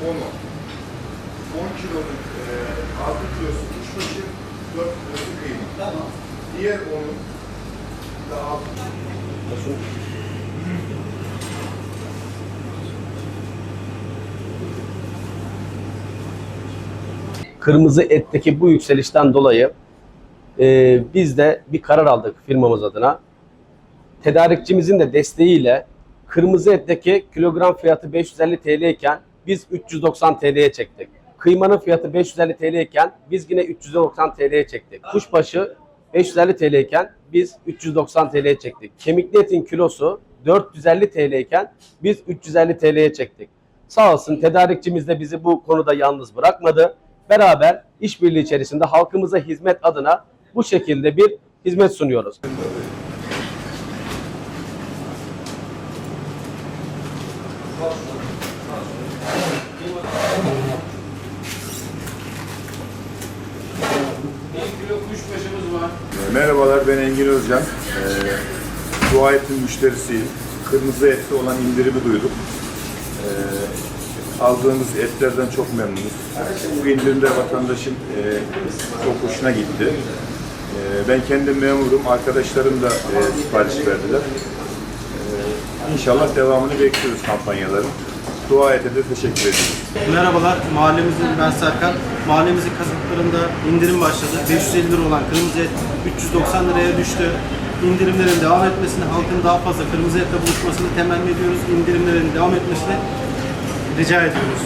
bono. 10 kilonun e, 6 kilosu kuşbaşı, 4 kilosu kıyma. Tamam. Diğer onun da 6 kilosu. Kırmızı etteki bu yükselişten dolayı e, biz de bir karar aldık firmamız adına. Tedarikçimizin de desteğiyle kırmızı etteki kilogram fiyatı 550 TL iken biz 390 TL'ye çektik. Kıymanın fiyatı 550 TL iken biz yine 390 TL'ye çektik. Kuşbaşı 550 TL iken biz 390 TL'ye çektik. Kemikli etin kilosu 450 TL iken biz 350 TL'ye çektik. Sağ olsun tedarikçimiz de bizi bu konuda yalnız bırakmadı. Beraber işbirliği içerisinde halkımıza hizmet adına bu şekilde bir hizmet sunuyoruz. Merhabalar ben Engin Özcan. Ee, dua ettim müşterisiyim. Kırmızı etli olan indirimi duyduk. Ee, aldığımız etlerden çok memnunuz. Bu indirimde vatandaşın e, çok hoşuna gitti. Ee, ben kendim memurum, arkadaşlarım da e, sipariş verdiler. Ee, inşallah devamını bekliyoruz kampanyaların. Dua de teşekkür ediyoruz. Merhabalar, mahallemizin ben Serkan. Mahallemizin kasaplarında indirim başladı. 550 lira olan kırmızı et 390 liraya düştü. İndirimlerin devam etmesini, halkın daha fazla kırmızı etle buluşmasını temenni ediyoruz. İndirimlerin devam etmesini rica ediyoruz.